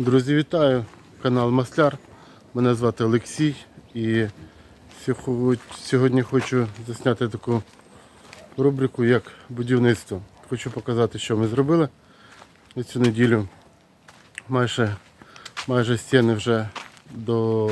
Друзі, вітаю! Канал Масляр. Мене звати Олексій і сьогодні хочу засняти таку рубрику як будівництво. Хочу показати, що ми зробили на цю неділю. Майже, майже стіни вже до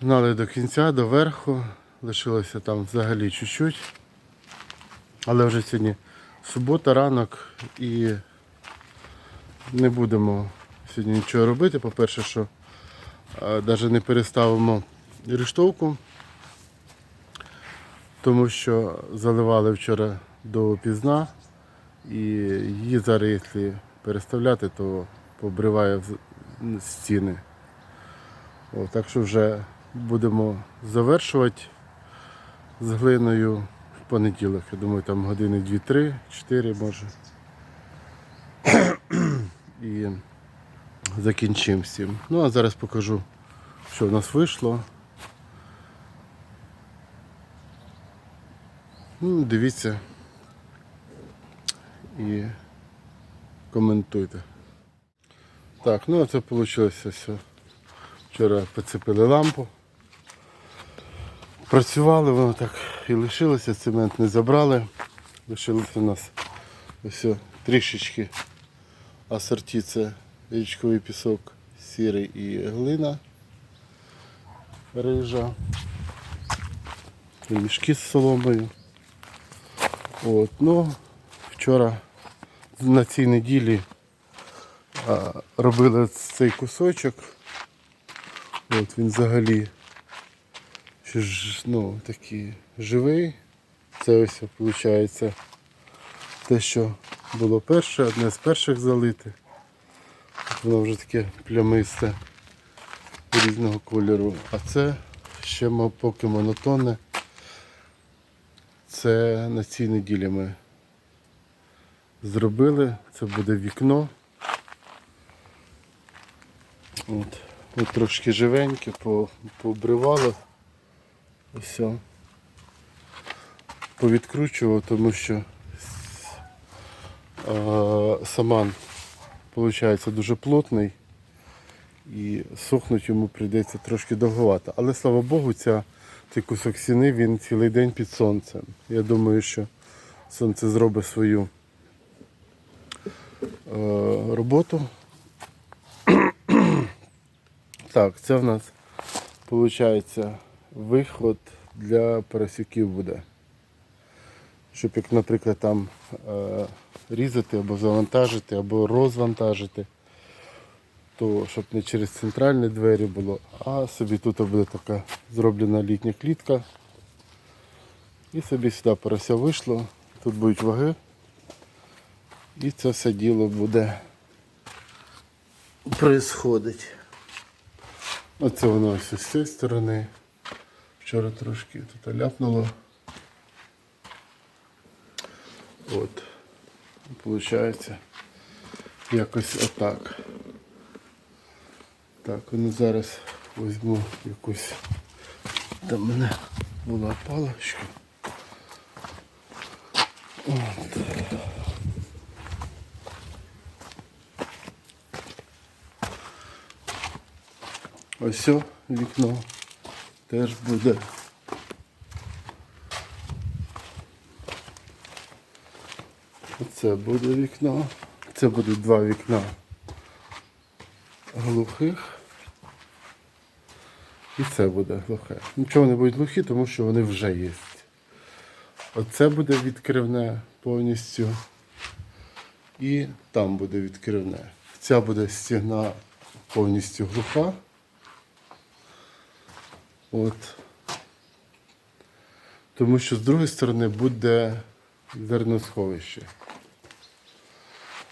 гнали до кінця, до верху. Лишилося там взагалі чуть-чуть. Але вже сьогодні субота, ранок і не будемо сьогодні нічого робити. По-перше, що навіть не переставимо рештовку, тому що заливали вчора до пізна і її зараз, якщо переставляти, то побриває стіни. О, так що вже будемо завершувати з глиною в понеділок. Я думаю, там години 2-3, 4 може. І закінчимо цим. Ну а зараз покажу, що в нас вийшло. Ну, дивіться і коментуйте. Так, ну а це вийшло все. Вчора поцепили лампу. Працювали, воно так і лишилося, цемент не забрали. Лишилося у нас ось трішечки асорті це річковий пісок, сірий і глина рижа. Мішки з соломою. От, ну, вчора на цій неділі а, робили цей кусочок. От він взагалі ще ж, ну, такий живий. Це ось виходить те, що було перше, одне з перших залити. Воно вже таке плямисте різного кольору. А це ще поки монотонне. Це на цій неділі ми зробили. Це буде вікно. От. От трошки живеньке, по- пообривало. Ось. о. Повідкручував, тому що саман виходить дуже плотний і сохнуть йому прийдеться трошки довговато. Але слава Богу, ця, цей кусок сіни він цілий день під сонцем. Я думаю, що сонце зробить свою е, роботу. так, це в нас виходить виход для парасюків буде щоб як, наприклад, там е, різати або завантажити, або розвантажити, то щоб не через центральні двері було, а собі тут буде така зроблена літня клітка. І собі сюди порося вийшло, тут будуть ваги. І це все діло буде происходить. Оце воно ось з цієї сторони. Вчора трошки тут ляпнуло. От. Получається якось отак. Так, ну зараз візьму якусь. Там мене була паличка. От. Ось вікно теж буде. Це буде вікно. Це будуть два вікна глухих. І це буде глухе. Нічого вони будуть глухі, тому що вони вже є. Оце буде відкривне повністю. І там буде відкривне. Ця буде стіна повністю глуха. От. Тому що з другої сторони буде зерносховище.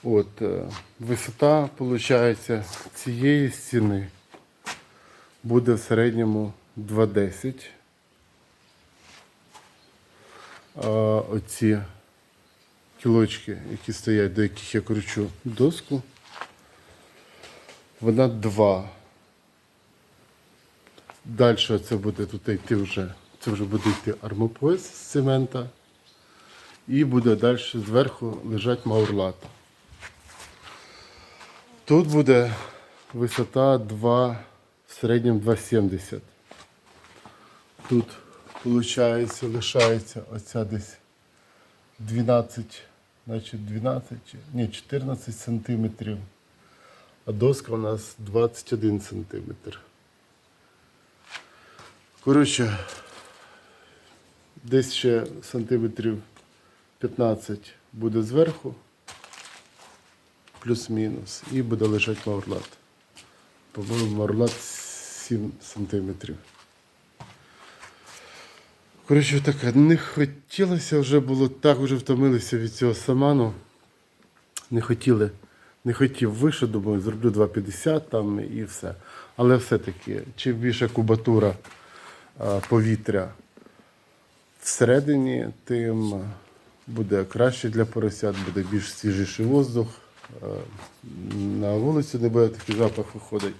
От, е, висота, виходить, цієї стіни буде в середньому 2,10. А оці кілочки, які стоять, до яких я кручу доску, вона 2. Далі це буде тут йти вже, це вже буде йти армопояс з цемента. І буде далі зверху лежать маурлата. Тут буде висота 2, в середньому 2,70. Тут, виходить, лишається оця десь 12, значить 12, ні, 14 сантиметрів. А доска у нас 21 сантиметр. Коротше, десь ще сантиметрів 15 буде зверху, плюс-мінус, і буде лежати маурлат. По-моєму, маурлат 7 сантиметрів. Коротше, таке, не хотілося вже було, так вже втомилися від цього саману. Не хотіли, не хотів вище, думаю, зроблю 2,50 там і все. Але все-таки, чим більше кубатура повітря всередині, тим буде краще для поросят, буде більш свіжіший воздух. Е, На вулицю не буде такий запах виходить,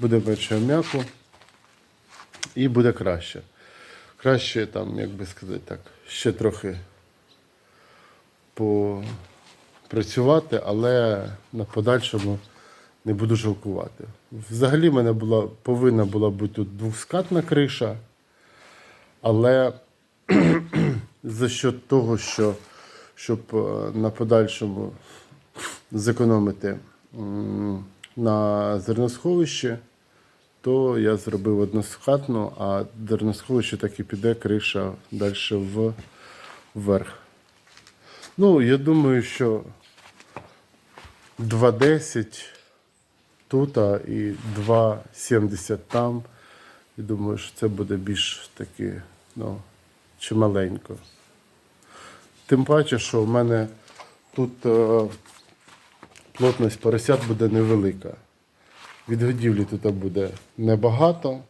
буде менше м'яку і буде краще. Краще там, як би сказати так, ще трохи попрацювати, але на подальшому не буду жалкувати. Взагалі в мене була, повинна була бути тут двоскатна криша, але за счет того, що щоб е, на подальшому зекономити на зерносховищі, то я зробив односкатну, а зерносховище так і піде криша далі вверх. Ну, я думаю, що 2,10 тут і 2,70 там. Я думаю, що це буде більш таки, ну, чималенько. Тим паче, що в мене тут е, плотність поросят буде невелика. Відгодівлі тут буде небагато,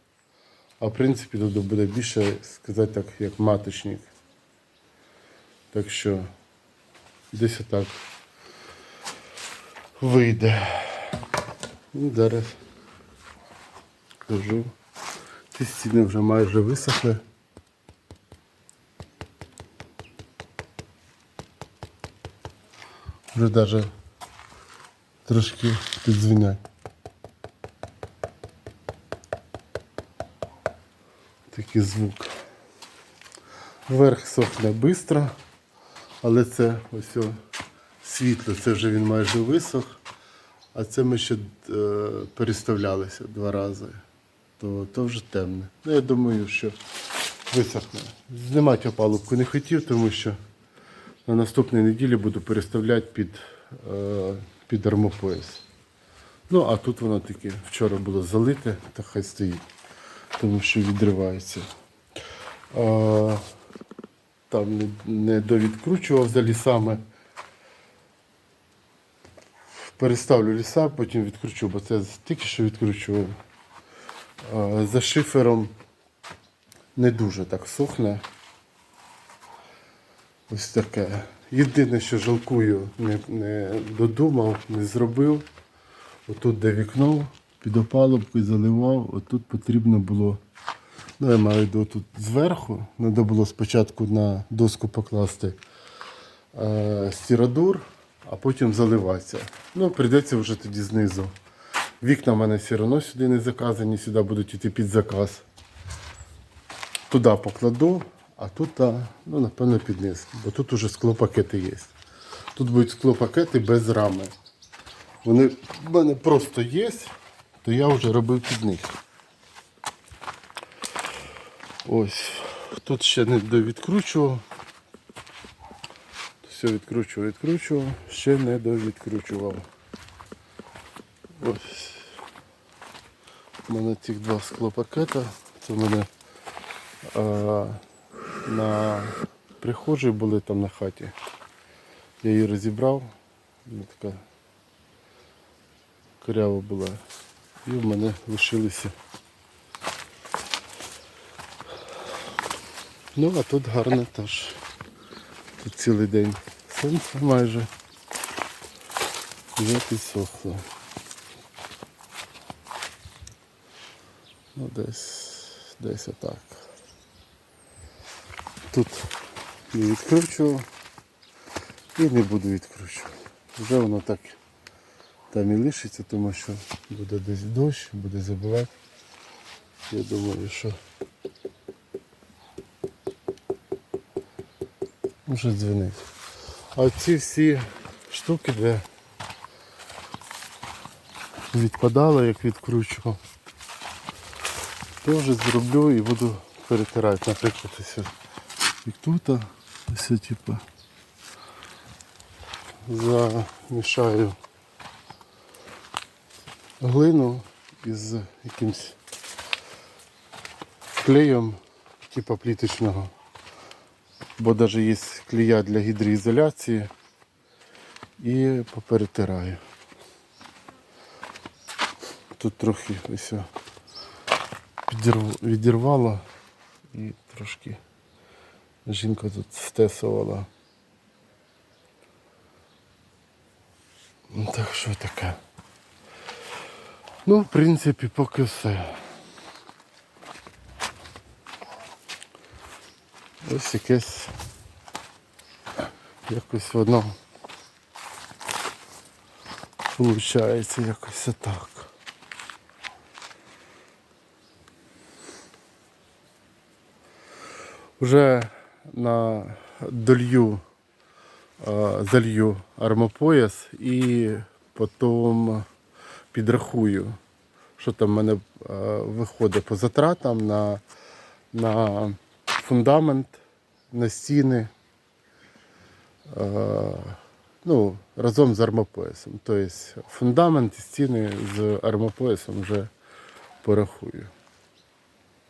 а в принципі тут буде більше, сказати так, як маточник. Так що десь отак вийде. Ну, зараз кажу. Ці стіни вже майже висохли. Вже навіть трошки підзвінять. Такий звук. Верх сохне швидко, але це ось світло, це вже він майже висох, а це ми ще е, переставлялися два рази. То, то вже темне. Ну, я думаю, що висохне. Знімати опалубку не хотів, тому що на наступній неділі буду переставляти під, е, під армопояс. Ну, а тут воно таке вчора було залите, та хай стоїть, тому що відривається. А, там не, не довідкручував за лісами. Переставлю ліса, потім відкручу, бо це тільки що відкручував. За шифером не дуже так сохне. Ось таке. Єдине, що жалкую, не, не додумав, не зробив. Отут, де вікно, під опалубкою заливав, отут потрібно було, ну я маю виду тут зверху, треба було спочатку на доску покласти е, стіродур, а потім заливатися. Ну, прийдеться вже тоді знизу. Вікна в мене все одно сюди не заказані, сюди будуть йти під заказ. Туди покладу, а тут, ну, напевно, під бо тут уже склопакети є. Тут будуть склопакети без рами. Вони в мене просто є, то я вже робив під них. Ось. Тут ще не довідкручував. Все відкручував, відкручував, ще не довідкручував. Ось. У мене цих два склопакета. Це в мене а, на прихожій були там на хаті. Я її розібрав. Вона така корява була. І в мене лишилися. Ну, а тут гарно теж. Тут цілий день сонце майже. Вже підсохло. Ну, десь, десь отак. Тут не відкручував і не буду відкручувати. Вже воно так там і лишиться, тому що буде десь дощ, буде забивати. Я думаю, що може дзвонить. А ці всі штуки, де відпадало, як відкручував, теж зроблю і буду перетирати. Наприклад, ось і тут, ось типу, замішаю глину із якимсь клеєм, типу пліточного. Бо навіть є клея для гідроізоляції і поперетираю. Тут трохи ось о підірв- відірвало і трошки жінка тут стесувала. Ну, Так що таке. Ну, в принципі, поки все. Ось якесь якось воно виходить якось отак. Вже на долью е, залью армопояс і потім підрахую, що там в мене е, виходить по затратам на, на фундамент, на стіни. Е, ну, разом з армопоясом. Тобто фундамент і стіни з армопоясом вже порахую.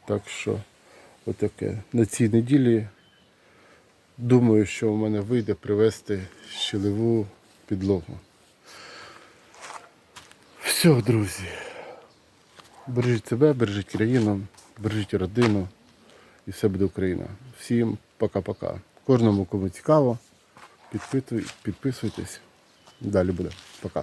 Так що отаке. На цій неділі думаю, що у мене вийде привезти щелеву підлогу. Все, друзі. Бережіть себе, бережіть країну, бережіть родину і все буде Україна. Всім пока-пока. Кожному кому цікаво, підписуйтесь. Далі буде. Пока.